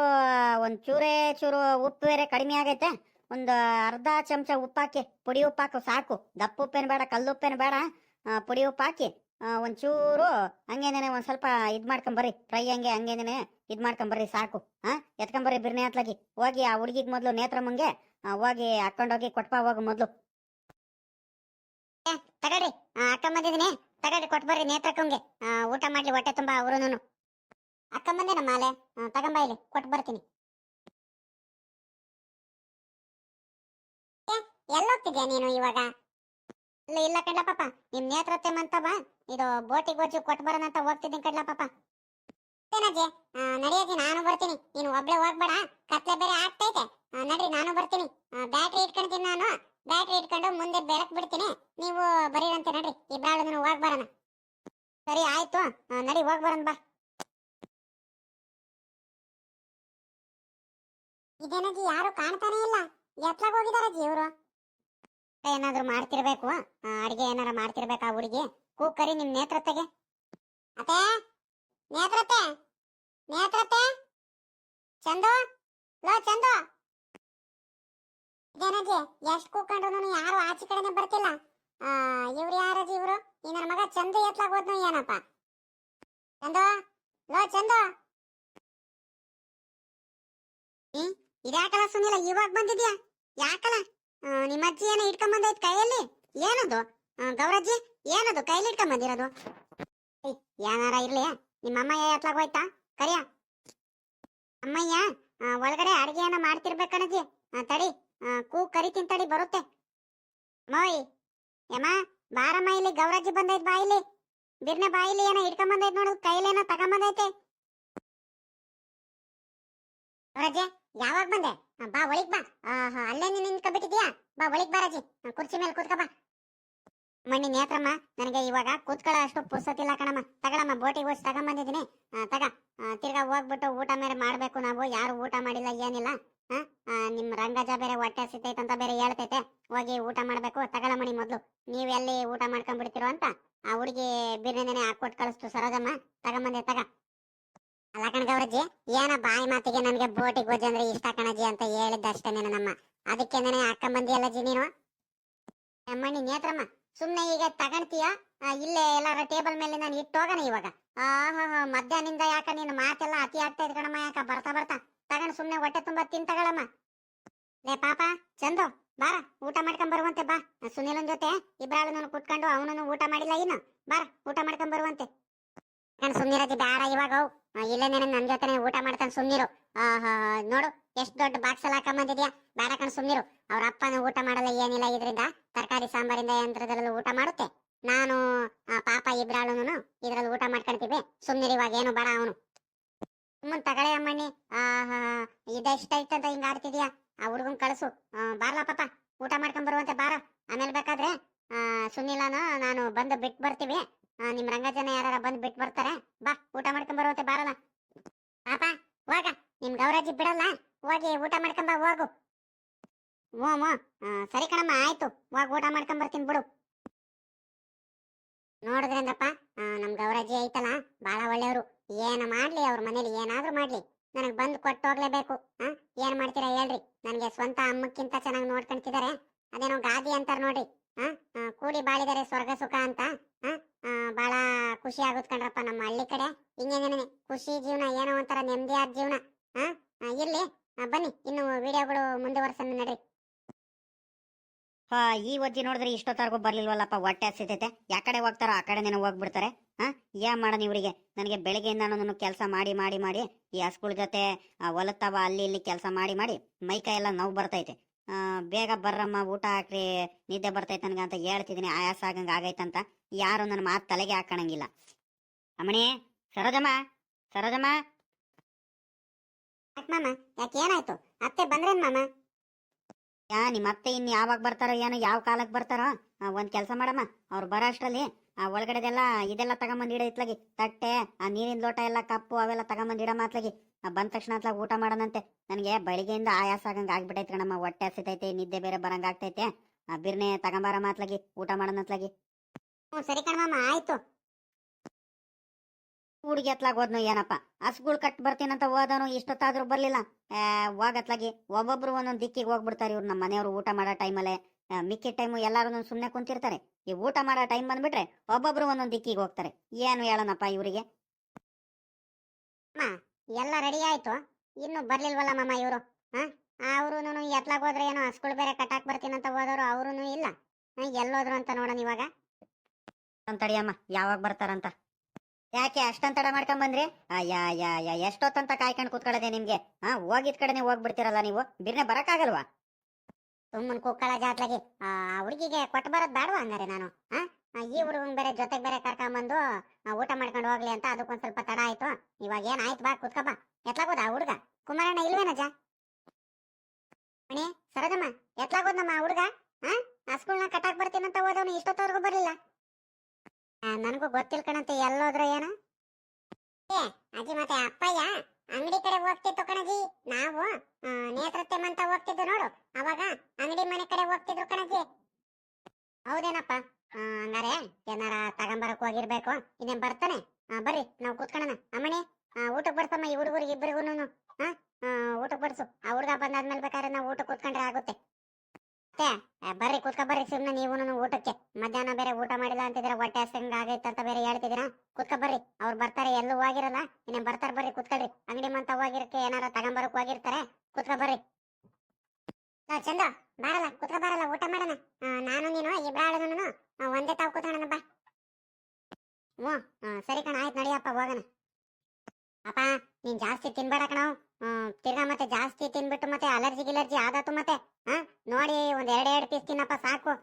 ಒಂದ್ ಚೂರೇ ಚೂರು ಉಪ್ಪು ಬೇರೆ ಕಡಿಮೆ ಆಗೈತೆ. ಒಂದು ಅರ್ಧ ಚಮಚ ಉಪ್ಪಾಕಿ, ಪುಡಿ ಉಪ್ಪಾಕು ಸಾಕು. ದಪ್ಪ ಉಪ್ಪೇನು ಬೇಡ, ಕಲ್ಲು ಉಪ್ಪೇನು ಬೇಡ. ಪುಡಿ ಉಪ್ಪಾಕಿ ಒಂಚೂರು ಹಂಗೇನೇನೆ ಒಂದ್ ಸ್ವಲ್ಪ ಇದ್ ಮಾಡ್ಕೊಂಬರ್ರಿ. ಫ್ರೈ ಹಂಗೆ, ಹಂಗೇನೇನೆ ಇದ್ ಮಾಡ್ಕೊಂಬರ್ರಿ ಸಾಕು. ಹಾ ಎತ್ಕೊಂಬರ್ರಿ ಬಿರ್ನೆ ಹತ್ಲಾಗಿ. ಹೋಗಿ ಆ ಹುಡುಗಿಗೆ ಮೊದ್ಲು ನೇತ್ರಮ್ಮಂಗೆ ಮುಂಗೆ ಹೋಗಿ ಹಾಕೊಂಡೋಗಿ ಕೊಟ್ಪ ಹೋಗು ಮೊದ್ಲು. ತಗಡ್ರಿ ಅಕ್ಕ ಬಂದಿದ್ದೀನಿ ತಗಡ್ರಿ ಕೊಟ್ಬರ್ರಿ ನೇತ್ರ ನೇತ್ರಕ್ಕಂಗೆ ಊಟ ಮಾಡ್ಲಿ ಹೊಟ್ಟೆ ತುಂಬಾ ಅವರುನು ಅಕ್ಕ ಬಂದೆ ನಮ್ಮ ಮಾಲೆ ತಗೊಂಬ ಇಲ್ಲಿ ಕೊಟ್ಟು ಬರ್ತೀನಿ ಎಲ್ಲೋಗ್ತಿದ್ಯಾ ನೀನು ಇವಾಗ? ಇಲ್ಲ ಇಲ್ಲ ಕಡ್ಲ ಪಾಪ ನಿಮ್ ಮಂತ ಬಾ. ಇದು ಬೋಟಿ ಗೊಜ್ಜು ಕೊಟ್ಟು ಬರೋಣ ಅಂತ ಹೋಗ್ತಿದ್ದೀನಿ ಕಡ್ಲ ಪಾಪ ಏನಜ್ಜೆ ನಡೆಯಜ್ಜಿ ನಾನು ಬರ್ತೀನಿ. ನೀನು ಒಬ್ಳೆ ಹೋಗ್ಬೇಡ. ಕತ್ಲೆ ಬೇರೆ ಆಗ್ತೈತೆ. ನಡ್ರಿ, ನಾನು ಬರ್ತೀನಿ. ಬ್ಯಾಟ್ರಿ ಇಟ್ಕೊಂತೀನಿ ನಾನು. ಬ್ಯಾಟ್ರಿ ಇಟ್ಕೊಂಡು ಮುಂದೆ ಬೆಳಕ್ ಬಿಡ್ತೀನಿ. ನೀವು ಬರೀರಂತೆ ನಡ್ರಿ. ಇಬ್ಬರಾಳು ಹೋಗ್ ಬರೋಣ. ಸರಿ, ಆಯ್ತು. ನಡಿ ಹೋಗ್ಬರಣ ಬಾ. ಇದೇನಾಗಿ ಯಾರು ಕಾಣ್ತಾನೆ ಇಲ್ಲ. ಎತ್ಲಾಗ ಹೋಗಿದಾರಜ್ಜಿ ಇವರು? ಏನಾದ್ರು ಮಾಡ್ತಿರ್ಬೇಕು ಅಡ್ಗೆ ಏನಾರ ಮಾಡ್ತಿರ್ಬೇಕು ಹುಡುಗಿ? ಕೂಕರಿ ನಿಮ್ ನೇತ್ರತೆಗೆ. ಅತ್ತೆ, ನೇತ್ರತೆ ನೇತ್ರತೆ. ಚಂದು, ಲೋ ಚಂದು. ಇದೇನಜ್ಜಿ ಎಷ್ಟು ಕೂಕೊಂಡ್ರು ಯಾರು ಆಚೆ ಕಡೆನೆ ಬರ್ತಿಲ್ಲ. ಇವ್ರು ಯಾರಜ್ಜಿ ಇವ್ರು? ಈ ಮಗ ಚಂದು ಎತ್ಲಾಗ ಹೋದ್ನು ಏನಪ್ಪ? ಚಂದು, ಲೋ ಚಂದು. ಇದ್ಯಾಕಲ್ಲ ಸುನಿಲ, ಇವಾಗ ಬಂದಿದ್ಯಾ? ಯಾಕಲ್ಲ ನಿಮ್ಮ ಅಜ್ಜಿ ಏನೋ ಇಟ್ಕೊಂಡ್ ಬಂದೈತ್ ಕೈಯಲ್ಲಿ? ಏನದು? ಗೌರಜ್ಜಿ ಏನದು ಕೈಲಿ ಇಟ್ಕೊಂಡ್ ಬಂದಿರೋದು? ಏಯ್, ಏನಾರ ಇರ್ಲಿ. ನಿಮ್ಮ ಅಮ್ಮಯ್ಯ ಎತ್ಲಾಗ ಹೋಯ್ತಾ ಕರಿಯ. ಅಮ್ಮಯ್ಯ ಒಳಗಡೆ ಅಡಿಗೆ ಏನೋ ಮಾಡ್ತಿರ್ಬೇಕಣಜ್ಜಿ ಆ, ತಡಿ. ಕೂ ಕರಿತೀನಿ ತಡಿ ಬರುತ್ತೆ. ಮೋಯ್ ಯಮ್ಮ ಬಾರಮ್ಮ ಇಲ್ಲಿ ಗೌರಜ್ಜಿ ಬಂದೈತ್ ಬಾ ಇಲ್ಲಿ ಬಿರ್ನೆ ಬಾ ಇಲ್ಲಿ ಏನೋ ನೋಡು ಬಂದೈತ್ ನೋಡು ಕೈಲೇನೋ ತಗೊಂಬಂದೈತೆ ಗೌರಜ್ಜಿ ಯಾವಾಗ ಬಂದೆ? ಬಾ ಒಳಿಗ್ ಬಾ. ಅಲ್ಲೇ ನೀನು ನಿಂತ್ಕೊಂಡ್ಬಿಟ್ಟಿದ್ಯಾ ಬಾ, ಒಳಿಗ್ ಬಾ ರಜಿ. ಕುರ್ಚಿ ಮೇಲೆ ಕೂತ್ಕೋ ಬಾ. ಮಣ್ಣಿ ನೇತ್ರಮ್ಮ, ನನಗೆ ಇವಾಗ ಕೂತ್ಕೊಳ್ಳೋ ಅಷ್ಟು ಪುರ್ಸತಿಲ್ಲ ಕಣಮ್ಮ. ತಗೊಳಮ್ಮ, ಬೋಟಿಗೆ ಹೋಗಿ ತಗೊಂಬಂದಿದ್ದೀನಿ. ತಗ. ತಿರ್ಗಾ ಹೋಗ್ಬಿಟ್ಟು ಊಟ ಮೇಲೆ ಮಾಡ್ಬೇಕು ನಾವು. ಯಾರು ಊಟ ಮಾಡಿಲ್ಲ, ಏನಿಲ್ಲ. ನಿಮ್ಮ ರಂಗಜ ಬೇರೆ ಹೊಟ್ಟೆ ಸಿತೈತೆ ಅಂತ ಬೇರೆ ಹೇಳ್ತೈತೆ. ಹೋಗಿ ಊಟ ಮಾಡ್ಬೇಕು. ತಗೊಳಮ್ಮಣಿ ಮೊದಲು. ನೀವು ನೀವ್ ಎಲ್ಲಿ ಊಟ ಮಾಡ್ಕೊಂಡ್ಬಿಡ್ತಿರೋ ಅಂತ ಆ ಹುಡುಗಿ ಬಿರಿಯಾನಿನೇ ಹಾಕೊಟ್ ಕಳಿಸ್ತು ಸರೋಜಮ್ಮ. ತಗೊಂಬಂದೆ, ತಗ. ಅಲ್ಲ ಕಣಗವ್ರಜ್ಜಿ ಏನ ಬಾಯಿ ಮಾತಿಗೆ ನನ್ಗೆ ಬೋಟಿಗೆ ಗೊಜ್ಜಿ ಅಂದ್ರೆ ಇಷ್ಟ ಕಣಜ್ಜಿ ಅಂತ ಹೇಳಿದ್ದಷ್ಟೇನೆ ನಮ್ಮ. ಅದಕ್ಕೆ ನೆನೆ ಅಲ್ಲ ಜಿ ನೀನು? ಅಮ್ಮಣ್ಣಿ ನೇತ್ರಮ್ಮ ಸುಮ್ನೆ ಈಗ ತಗೊಂತೀಯ ಆ, ಇಲ್ಲೇ ಎಲ್ಲಾರ ಟೇಬಲ್ ಮೇಲೆ ನಾನು ಇಟ್ಟು ಹೋಗೋಣ ಇವಾಗ. ಮಧ್ಯಾಹ್ನದಿಂದ ಯಾಕ ನೀನು ಮಾತೆಲ್ಲ ಅತಿ ಆಗ್ತಾ ಇದ್ ಕಣಮ್ಮ ಯಾಕ ಬರ್ತಾ ಬರ್ತಾ? ತಗೊಂಡ್ ಸುಮ್ನೆ ಹೊಟ್ಟೆ ತುಂಬಾ ತಿನ್ ತಗೊಳಮ್ಮ ಲೇ ಪಾಪ ಚಂದು ಬಾರ ಊಟ ಮಾಡ್ಕೊಂಡ್ ಬರುವಂತೆ ಬಾ. ಸುನಿಲನ್ ಜೊತೆ ಇಬ್ರಾಳು ನಾನು ಕುತ್ಕೊಂಡು ಅವನನ್ನು ಊಟ ಮಾಡಿಲ್ಲ ಇನ್ನು. ಬಾರ ಊಟ ಮಾಡ್ಕೊಂಡ್ ಬರುವಂತೆ. ನಾನು ಸುಮ್ನಿರಜಿ ಬೇಡ ಇವಾಗ. ನನ್ನ ಇಲ್ಲೇ ನೆನೆ ನನ್ ಜೊತೆನೆ ಊಟ ಮಾಡ್ತಾನೆ ಸುಮ್ನಿರು. ನೋಡು, ಎಷ್ಟು ದೊಡ್ಡ ಬಾಕ್ಸ್ ಎಲ್ಲ ಹಾಕೊಂಬಂದಿದ್ಯಾ ಬೇಡ ಕಣ್ ಸುಮ್ನಿರು. ಅವ್ರ ಅಪ್ಪನ ಊಟ ಮಾಡಲ್ಲ ಏನಿಲ್ಲ ಇದರಿಂದ ತರಕಾರಿ ಸಾಂಬಾರಿಂದ ಯಂತ್ರದಲ್ಲೂ ಊಟ ಮಾಡುತ್ತೆ. ನಾನು ಪಾಪ ಇಬ್ರಾಳುನು ಇದ್ರಲ್ಲಿ ಊಟ ಮಾಡ್ಕೊಂತೀವಿ ಸುಮ್ನಿರು, ಇವಾಗ ಏನು ಬೇಡ ಅವನು. ಸುಮ್ಮನ್ ತಗಳೆ ಅಮ್ಮಣ್ಣಿ. ಇದೆಷ್ಟ ಅಂತ ಹಿಂಗ ಆಡ್ತಿದ್ಯಾ? ಆ ಹುಡುಗನ್ ಕಳಿಸು. ಬಾರ್ಲಾ ಪಾಪ, ಊಟ ಮಾಡ್ಕೊಂಡ್ ಬರುವಂತೆ ಬಾರ. ಆಮೇಲೆ ಬೇಕಾದ್ರೆ ಸುನಿಲನು ನಾನು ಬಂದು ಬಿಟ್ಟು ಬರ್ತೀವಿ. ನಿಮ್ ರಂಗಜನ ಯಾರ ಬಂದು ಬಿಟ್ ಬರ್ತಾರೆ ಬಾ ಊಟ ಮಾಡ್ಕೊಂಡ್ ಬರುತ್ತೆ ಬಾರಲ್ಲ. ಪಾಪ ಹೋಗ ನಿಮ್ ಗೌರಾಜಿ ಬಿಡಲ್ಲ ಹೋಗಿ ಊಟ ಮಾಡ್ಕೊಂಬ ಹೋಗು. ಓ ಮೋ ಸರಿ ಕಣಮ್ಮ ಆಯ್ತು ಹೋಗಿ ಊಟ ಮಾಡ್ಕೊಂಡ್ ಬರ್ತೀನಿ ಬಿಡು. ನೋಡಿದ್ರೇಂದ್ರಪ್ಪ ಆ, ನಮ್ ಗೌರಾಜಿ ಐತಲ್ಲ ಬಹಳ ಒಳ್ಳೆಯವರು. ಏನ ಮಾಡ್ಲಿ ಅವ್ರ ಮನೇಲಿ ಏನಾದ್ರೂ ಮಾಡ್ಲಿ. ನನಗ್ ಬಂದು ಕೊಟ್ಟು ಹೋಗ್ಲೇಬೇಕು ಏನ್ ಮಾಡ್ತೀರಾ ಹೇಳ್ರಿ. ನನ್ಗೆ ಸ್ವಂತ ಅಮ್ಮಕ್ಕಿಂತ ಚೆನ್ನಾಗಿ ನೋಡ್ಕೊಂತಿದ್ದಾರೆ ಅದೇನೋ ಗಾದಿ ಅಂತಾರ ನೋಡ್ರಿ. ಕೂಡಿ ಬಾಳಿದರೆ ಸ್ವರ್ಗ ಸುಖ ಅಂತ. ಬಹಳ ಖುಷಿ ಆಗುತ್ತೆ ಕಣ್ರಪ್ಪ ನಮ್ಮ ಹಳ್ಳಿ ಕಡೆ. ಹಿಂಗೇನೇನೆ ಖುಷಿ ಜೀವನ ಏನೋ ಒಂಥರ ನೆಮ್ಮದಿಯಾದ ಜೀವನ. ಇರ್ಲಿ ಬನ್ನಿ, ಇನ್ನು ವಿಡಿಯೋಗಳು ಮುಂದುವರ್ಸನ್ ನಡ್ರಿ. ಹಾ, ಈ ಒಜ್ಜಿ ನೋಡಿದ್ರೆ ಇಷ್ಟೊತ್ತರ್ಗು ಬರ್ಲಿಲ್ವಲ್ಲಪ್ಪ, ಹೊಟ್ಟೆ ಸಿಗ್ತೈತೆ ಯಾ ಕಡೆ ಹೋಗ್ತಾರೋ ಆ ಕಡೆನೇ ಹೋಗ್ಬಿಡ್ತಾರೆ. ಹಾ ಏನ್ ಮಾಡೋಣ ಇವರಿಗೆ? ನನಗೆ ಬೆಳಿಗ್ಗೆಯಿಂದ ನಾನು ಕೆಲಸ ಮಾಡಿ ಮಾಡಿ ಮಾಡಿ, ಈ ಹಸ್ಗಳ ಜೊತೆ ಒಲತ್ತವ ಅಲ್ಲಿ ಇಲ್ಲಿ ಕೆಲಸ ಮಾಡಿ ಮಾಡಿ ಮೈಕೈ ಎಲ್ಲ ನೋವು ಬರ್ತೈತೆ. ಬೇಗ ಬರ್ರಮ್ಮ, ಊಟ ಹಾಕ್ರಿ, ನಿದ್ದೆ ಬರ್ತೈತೆ ನನಗೆ ಅಂತ ಹೇಳ್ತಿದ್ದೀನಿ, ಆಯಾಸ ಆಗಂಗ ಆಗೈತಂತ. ಯಾರು ನನ್ನ ಮಾತು ತಲೆಗೆ ಹಾಕಣಂಗಿಲ್ಲ. ಅಮ್ಮಣಿ, ಸರೋಜಮ್ಮ ಸರೋಜಮ್ಮ. ಯಾಕ್ ಏನಾಯ್ತು? ಅತ್ತೆ ಬಂದ್ರೇನ್ ಮಾಮ? ಯಾ, ನಿಮ್ಮ ಅತ್ತೆ ಇನ್ನು ಯಾವಾಗ ಬರ್ತಾರೋ ಏನೋ, ಯಾವ ಕಾಲಕ್ಕೆ ಬರ್ತಾರೋ ಒಂದು ಕೆಲಸ ಮಾಡಮ್ಮ. ಅವ್ರು ಬರೋ ಅಷ್ಟರಲ್ಲಿ, ಆ, ಒಳಗಡೆದೆಲ್ಲ ಇದೆಲ್ಲ ತಗೊಂಬಂದು ಇಡ ಇತ್ಲಾಗಿ. ತಟ್ಟೆ, ಆ, ನೀರಿನ ಲೋಟ ಎಲ್ಲ, ಕಪ್ಪು, ಅವೆಲ್ಲ ತಗೊಂಬಂದು ಮಾತ್ಲಾಗಿ ಬಂದ ತಕ್ಷಣ ಅತ್ಲಾಗ ಊಟ ಮಾಡೋಣಂತೆ. ನನಗೆ ಬೆಳಿಗ್ಗೆಯಿಂದ ಆಯಾಸ ಆಗಂಗ ಆಗ್ಬಿಟ್ಟೈತೆ ಕಣಮ್ಮ ಹೊಟ್ಟೆ ಹಸಿತೈತೆ, ನಿದ್ದೆ ಬೇರೆ ಬರಂಗಾಗ್ತೈತೆ ಆ ಬಿರ್ನೆ ತಗೊಂಬಾರ ಮಾತ್ಲಾಗಿ ಊಟ ಮಾಡೋಣತ್ಲಾಗಿ. ಹ್ಞೂ ಸರಿ ಕಣಮ್ಮ ಆಯ್ತು. ಹುಡುಗಿ ಎತ್ಲಾಗ ಹೋದ್ನು ಏನಪ್ಪ? ಹಸುಗಳು ಕಟ್ ಬರ್ತೀನಂತ ಹೋದನು ಇಷ್ಟೊತ್ತಾದ್ರೂ ಬರ್ಲಿಲ್ಲ. ಹೋಗತ್ಲಾಗಿ ಒಬ್ಬೊಬ್ರು ಒಂದೊಂದು ದಿಕ್ಕಿಗೆ ಹೋಗ್ಬಿಡ್ತಾರೆ ಇವ್ರು ನಮ್ಮ ಮನೆಯವರು ಊಟ ಮಾಡೋ ಟೈಮಲ್ಲೇ. ಮಿಕ್ಕಿ ಟೈಮು ಎಲ್ಲಾರು ಸುಮ್ಮನೆ ಕುಂತಿರ್ತಾರೆ. ಈ ಊಟ ಮಾಡೋ ಟೈಮ್ ಬಂದ್ಬಿಟ್ರೆ ಒಬ್ಬೊಬ್ರು ಒಂದೊಂದು ದಿಕ್ಕಿಗೆ ಹೋಗ್ತಾರೆ. ಏನು ಹೇಳೋಣಪ್ಪ ಇವರಿಗೆ? ಎಲ್ಲ ರೆಡಿ ಆಯ್ತು. ಇನ್ನು ಬರ್ಲಿಲ್ವಲ್ಲ ಮಾಮ ಇವರು? ಹಾ ಅವರು ಎತ್ಲಾಗ ಹೋದ್ರೆ ಏನೋ ಹಸ್ಗಳು ಬೇರೆ ಕಟ್ಟಾಕ್ ಬರ್ತೀನಂತ ಹೋದವರು ಅವರು ಇಲ್ಲ. ಎಲ್ಲೋದ್ರು ಅಂತ ನೋಡೋಣ ಇವಾಗ? ತಡಿಯಮ್ಮ ಯಾವಾಗ ಬರ್ತಾರಂತ? ಯಾಕೆ ಅಷ್ಟಂತ ತಡ ಮಾಡ್ಕೊಂಡ್ ಬಂದ್ರಿ? ಅಯ್ಯ ಎಷ್ಟೊತ್ತಂತ ಕಾಯ್ಕೊಂಡ್ ಕೂತ್ಕೊಳ್ಳದೆ ನಿಮ್ಗೆ? ಹಾ ಹೋಗಿದ್ ಕಡೆನೆ ಹೋಗ್ಬಿಡ್ತೀರಲ್ಲ ನೀವು? ಬಿರ್ನೆ ಬರಕ್ಕಾಗಲ್ವಾ? ಸುಮ್ಮನ್ ಕುಕ್ಕಳ ಜಾತ್ಲಾಗಿ. ಆ ಹುಡುಗಿಗೆ ಕೊಟ್ಟು ಬರೋದ್ ಬೇಡವಾ ಹಂಗಾರೆ ನಾನು? ಹಾ ಈ ಹುಡುಗನ್ ಬೇರೆ ಜೊತೆಗ್ ಬೇರೆ ಕರ್ಕೊಂಬಂದು ಆ, ಊಟ ಮಾಡ್ಕೊಂಡು ಹೋಗ್ಲಿ ಅಂತ ಅದಕ್ಕೊಂದ್ ಸ್ವಲ್ಪ ತಡ ಆಯ್ತು. ಇವಾಗ ಏನ್ ಆಯ್ತು ಬಾ ಕುತ್ಕೋ ಬಾ. ಎತ್ಲಾಗೋದ ಆ ಹುಡುಗ? ಕುಮಾರಣ್ಣ ಇಲ್ವೇನಜ್ಜ ಮಣಿ ಸರೋಜಮ್ಮ ಎತ್ಲಾಗೋದ್ನಮ್ಮ ಆ ಹುಡುಗ? ಹಾ ಹಸ್ಗಳ್ನ ಕಟ್ಟಾಕ್ ಬರ್ತೀನಂತ ಹೋದವನು ಇಷ್ಟೊತ್ತವರೆಗೂ ಬರ್ಲಿಲ್ಲ. ಆ, ನನಗೂ ಗೊತ್ತಿಲ್ಲ ಕಣಂತೆ, ಎಲ್ಲೋದ್ರ ಏನು? ಅಜ್ಜಿ ಮತ್ತೆ ಅಪ್ಪಯ್ಯ, ಅಂಗಡಿ ಕಡೆ ಹೋಗ್ತಿತ್ತು ಕಣಜಿ ನಾವು ನೇತ್ರತೆ ಅಂತ ಹೋಗ್ತಿದ್ದು ನೋಡು, ಅವಾಗ ಅಂಗಡಿ ಮನೆ ಕಡೆ ಹೋಗ್ತಿದ್ರು ಕಣಜಿ ಹೌದೇನಪ್ಪ? ಹಂಗಾರೆ ಏನಾರ ತಗೊಂಬರಕ್ ಹೋಗಿರ್ಬೇಕು, ಇನ್ನೇನ್ ಬರ್ತಾನೆ? ಬರ್ರಿ, ನಾವು ಕೂತ್ಕೊಳ್ಳೋಣ. ಅಮ್ಮಣಿ ಊಟಕ್ಕೆ ಬರ್ತಮ್ಮ ಈ ಹುಡುಗರಿಗೆ ಇಬ್ಬರಿಗೂ ಹಾ ಊಟಕ್ಕೆ ಬರ್ಸು ಆ ಹುಡುಗ ಬಂದಾದ್ಮೇಲೆ ಬೇಕಾದ್ರೆ ನಾವು ಊಟ ಕೂತ್ಕೊಂಡ್ರೆ ಆಗುತ್ತೆ. ಬರ್ರಿ ಕೂತ್ಕ ಬರ್ರಿ ಸುಮ್ಮನೆ ನೀವು ಊಟಕ್ಕೆ. ಮಧ್ಯಾಹ್ನ ಬೇರೆ ಊಟ ಮಾಡಿಲ್ಲ ಅಂತಿದ್ರೆ ಹೊಟ್ಟೆ ಹಸ್ದಂಗ ಆಗೈತೆ ಅಂತ ಬೇರೆ ಹೇಳ್ತಿದ್ದೀರಾ? ಕೂತ್ಕ ಬರ್ರಿ, ಅವ್ರು ಬರ್ತಾರೆ, ಎಲ್ಲೂ ಹೋಗಿರಲ್ಲ ಇನ್ನೇ ಬರ್ತಾರೆ ಬರ್ರಿ, ಕೂತ್ಕೊಳ್ರಿ. ಅಂಗಡಿ ಮಂತ ಹೋಗಿರಕ್ಕೆ ಏನಾರ ತಗೊಂಬರಕ್ ಹೋಗಿರ್ತಾರೆ, ಕೂತ್ಕ ಬರ್ರಿ. ಚಂದ, ಬಾರಲ್ಲ, ಕೂತ್ಕ ಬಾರಲ್ಲ, ಊಟ ಮಾಡೋಣ. ನಾನು, ನೀನು ಇಬ್ರಾಳನು ಒಂದೇ ತಾವು ಕೂತ್ಕೊಳ್ಳೋಣ ಬಾ. ಹ್ಞೂ ಸರಿ ಕಣ, ಆಯ್ತು, ನಡಿಯಪ್ಪ, ಹೋಗೋಣ. ಅಪ್ಪ ನೀನ್ ಜಾಸ್ತಿ ತಿನ್ಬೇಡ ಕಣ. ತಿರ್ಗಾ ಮತ್ತೆ ಜಾಸ್ತಿ ತಿನ್ಬಿಟ್ಟು ಮತ್ತೆ ಅಲರ್ಜಿ ಗಿಲರ್ಜಿ ಆದಾತು ಮತ್ತೆ ಹಾ? ನೋಡಿ ಒಂದ್ ಎರಡ್ ಎರಡ್ ಪೀಸ್ ತಿನ್ನಪ್ಪ ಸಾಕು.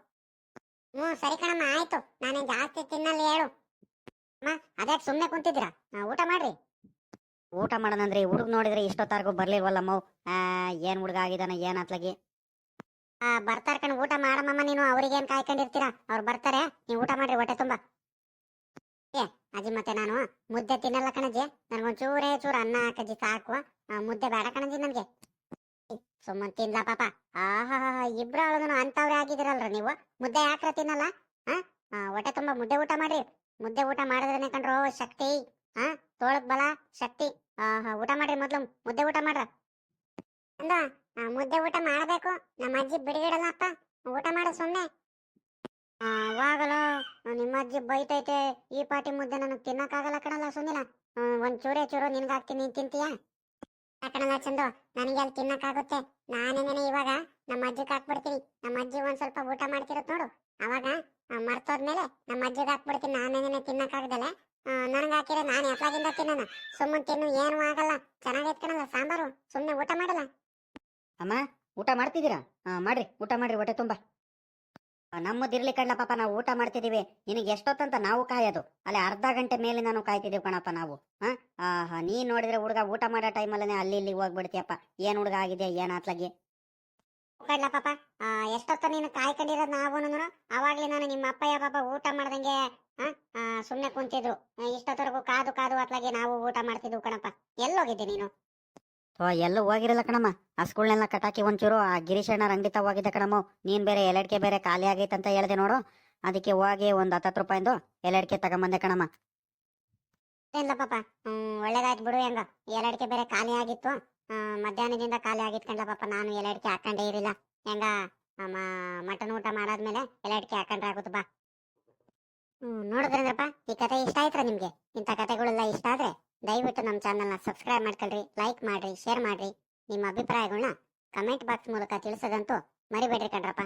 ಹ್ಮ್ ಸರಿ ಕಣಮ್ಮ ಆಯ್ತು. ನಾನೇನ್ ಜಾಸ್ತಿ ತಿನ್ನಲ್ಲ ಹೇಳು. ಅಮ್ಮ ಅದ್ಯಾಕ್ ಸುಮ್ನೆ ಕುಂತಿದ್ದೀರಾ? ಊಟ ಮಾಡ್ರಿ. ಊಟ ಮಾಡೋಣಂದ್ರೆ. ಹುಡುಗ ನೋಡಿದ್ರೆ ಇಷ್ಟೊತ್ತಾರ್ಗು ಬರ್ಲಿಲ್ವಲ್ಲ ಮೌ ಏನ್ ಹುಡುಗ ಆಗಿದಾನ ಏನ್ ಅತ್ಲಗಿ? ಆ, ಬರ್ತಾರ ಕಣ ಊಟ ಮಾಡಮ್ಮ ನೀನು. ಅವ್ರಿಗೇನ್ ಕಾಯ್ಕೊಂಡಿರ್ತೀರಾ? ಅವ್ರು ಬರ್ತಾರೆ. ನೀವು ಊಟ ಮಾಡ್ರಿ ಹೊಟ್ಟೆ ತುಂಬಾ. ಏ, ಅಜ್ಜಿ ಮತ್ತೆ ನಾನು, ಮುದ್ದೆ ತಿನ್ನಲ್ಲ ಕಣಜ್ಜಿ. ನನಗೊಂಚೂರೇ ಚೂರೇ ಅನ್ನ ಹಾಕಜ್ಜಿ ಸಾಕು. ಮುದ್ದೆ ಬೇಡ ಕಣಜ್ಜಿ ನನಗೆ. ಸುಮ್ಮನ್ ತಿನ್ಲ ಪಾಪ. ಆಹಾ ಇಬ್ರ ಅಳದನು ಅಂತವ್ರೆ ಆಗಿದಿರಲ್ರ ನೀವು. ಮುದ್ದೆ ಯಾಕ್ರ ತಿನ್ನಲ್ಲ? ಹಾ ಹೊಟ್ಟೆ ತುಂಬಾ ಮುದ್ದೆ ಊಟ ಮಾಡ್ರಿ. ಮುದ್ದೆ ಊಟ ಮಾಡಿದ್ರೇನೆ ಕಣ್ರೋ, ಶಕ್ತಿ. ಹಾ ತೋಳಕ್ ಬಲ, ಶಕ್ತಿ. ಆಹಾ, ಊಟ ಮಾಡ್ರಿ ಮೊದ್ಲು, ಮುದ್ದೆ ಊಟ ಮಾಡ್ರ. ಅಂದ ಮುದ್ದೆ ಊಟ ಮಾಡಬೇಕು. ನಮ್ಮ ಅಜ್ಜಿ ಬಿಡಿಗಿಡಲ್ಲಪ್ಪ. ಊಟ ಮಾಡು ಸುಮ್ಮನೆ ನಿಮ್ಮ ಅಜ್ಜಿ ಬೈತೈತೆ, ಈ ಪಾಟಿ ಮುದ್ದೆ ನನಗೆ ತಿನ್ನಕ್ಕಾಗಲ್ಲ ಕಣಲ್ಲ ಸುಮ್ಮನಿಲ್ಲ ಒಂದ್ ಚೂರೆ ಚೂರು ನಿನ್ಗೆ ಹಾಕ್ತೀನಿ ನೀನ್ ತಿಂತೀಯಾ? ಕಣಲ್ಲ ಚಂದು, ನನಗೆ ಅಲ್ಲಿ ತಿನ್ನಕ್ಕಾಗುತ್ತೆ. ನಾನೇನೇನೆ ಇವಾಗ ನಮ್ಮ ಅಜ್ಜಿಗೆ ಹಾಕ್ಬಿಡ್ತೀನಿ. ನಮ್ಮ ಅಜ್ಜಿ ಒಂದ್ ಸ್ವಲ್ಪ ಊಟ ಮಾಡ್ತಿರತ್ ನೋಡು. ಅವಾಗ ಮರ್ತೋದ್ಮೇಲೆ ನಮ್ಮ ಅಜ್ಜಿಗೆ ಹಾಕ್ಬಿಡ್ತೀನಿ. ನಾನೇನೇನೆ ತಿನ್ನಕ್ಕಾಗ್ದಲೆ. ನನಗೆ ಹಾಕಿದ್ರೆ ನಾನು ಎತ್ಲಾಗಿಂದ ತಿನ್ನೋಣ. ಸುಮ್ಮನೆ ತಿನ್ನು, ಏನು ಆಗಲ್ಲ. ಚೆನ್ನಾಗೈತ್ ಕಣಲ್ಲ ಸಾಂಬಾರು. ಸುಮ್ಮನೆ ಊಟ ಮಾಡಲ್ಲ. ಅಮ್ಮ, ಊಟ ಮಾಡ್ತಿದ್ದೀರಾ? ಮಾಡ್ರಿ, ಊಟ ಮಾಡ್ರಿ, ಹೊಟ್ಟೆ ತುಂಬಾ. ನಮ್ಮದಿರ್ಲಿ ಕಣ್ಣ ಪಾಪ ನಾವು ಊಟ ಮಾಡ್ತಿದೀವಿ. ನಿನಗೆ ಎಷ್ಟೊತ್ತಂತ ನಾವು ಕಾಯೋದು. ಅಲ್ಲಿ ಅರ್ಧ ಗಂಟೆ ಮೇಲೆ ನಾನು ಕಾಯ್ತಿದೀವಿ ಕಣಪ್ಪ, ನಾವು. ಹಾ ನೀ ನೋಡಿದ್ರೆ ಹುಡುಗ ಊಟ ಮಾಡೋ ಟೈಮಲ್ಲೇ ಅಲ್ಲಿ ಇಲ್ಲಿ ಹೋಗ್ಬಿಡ್ತೀಯಪ್ಪ. ಏನ್ ಹುಡುಗ ಆಗಿದೆ ಏನ್ ಆತ್ಲಾಗಿ? ಕಡ್ಲ ಪಾಪ. ಎಷ್ಟೊತ್ತ ನೀನು ಕಾಯ್ಕೊಂಡಿರೋದು ನಾವು ಅವಾಗ್ಲೇ ನಾನು ನಿಮ್ಮ ಅಪ್ಪಯ್ಯ, ಪಾಪ ಊಟ ಮಾಡ್ದಂಗೆ ಸುಮ್ನೆ ಕುಂತಿದ್ರು. ಇಷ್ಟೊತ್ತರೆಗೂ ಕಾದು ಕಾದು ಅತ್ಲಾಗೆ ನಾವು ಊಟ ಮಾಡ್ತಿದ್ವು ಕಣಪ್ಪ. ಎಲ್ಲೋಗಿದ್ದೆ ನೀನು? ಎಲ್ಲೂ ಹೋಗಿರಲ್ಲ ಕಣಮ್ಮ. ಆ ಸ್ಕೂಲ್ನೆಲ್ಲ ಕಟಾಕಿ ಒಂಚೂರು ಆ ಗಿರೀಶ್ ಅಣ್ಣ ಹೋಗಿದ್ದೆ ಕಣಮ್ಮ. ನೀನ್ ಬೇರೆ ಎಲೆಡ್ಕೆ ಬೇರೆ ಖಾಲಿ ಆಗೈತೆ ಅಂತ ಹೇಳ್ದೆ ನೋಡು. ಅದಕ್ಕೆ ಹೋಗಿ ಒಂದ್ ಹತ್ತತ್ತು ರೂಪಾಯಿಂದು ಎಲೆಡ್ಕೆ ತಗೊಂಬಂದೆ ಕಣಮ್ಮ. ಇಲ್ಲ ಪಾಪ. ಒಳ್ಳೇದಾಯ್ತು ಬಿಡು ಹೆಂಗ. ಎಲೆಡ್ಕೆ ಬೇರೆ ಖಾಲಿ ಆಗಿತ್ತು. ಮಧ್ಯಾಹ್ನದಿಂದ ಖಾಲಿ ಆಗಿತ್ತು ಕಂಡ ಪಾಪ. ನಾನು ಎಲಡಿಕೆ ಹಾಕೊಂಡೇ ಇರಲಿಲ್ಲ. ಹೆಂಗ ಮಟನ್ ಊಟ ಮಾಡಾದ್ಮೇಲೆ ಎಲೆಡ್ಕೆ ಹಾಕೊಂಡ್ರೆ ಆಗುತ್ತೆ ಬಾ ನೋಡಿದ್ರಂದ್ರಪ್ಪ, ಈ ಕತೆ ಇಷ್ಟ ಆಯ್ತ್ರ ನಿಮ್ಗೆ? ಇಂಥ ಕತೆಗಳೆಲ್ಲ ಇಷ್ಟ ಆದ್ರೆ? ದಯವಿಟ್ಟು ನಮ್ಮ ಚಾನಲ್ನ ಸಬ್ಸ್ಕ್ರೈಬ್ ಮಾಡ್ಕೊಳ್ರಿ ಲೈಕ್ ಮಾಡ್ರಿ ಶೇರ್ ಮಾಡ್ರಿ. ನಿಮ್ಮ ಅಭಿಪ್ರಾಯಗಳನ್ನ ಕಮೆಂಟ್ ಬಾಕ್ಸ್ ಮೂಲಕ ತಿಳಿಸೋದಂತೂ ಮರಿಬೇಡ್ರಿ ಕಣ್ರಪ್ಪ.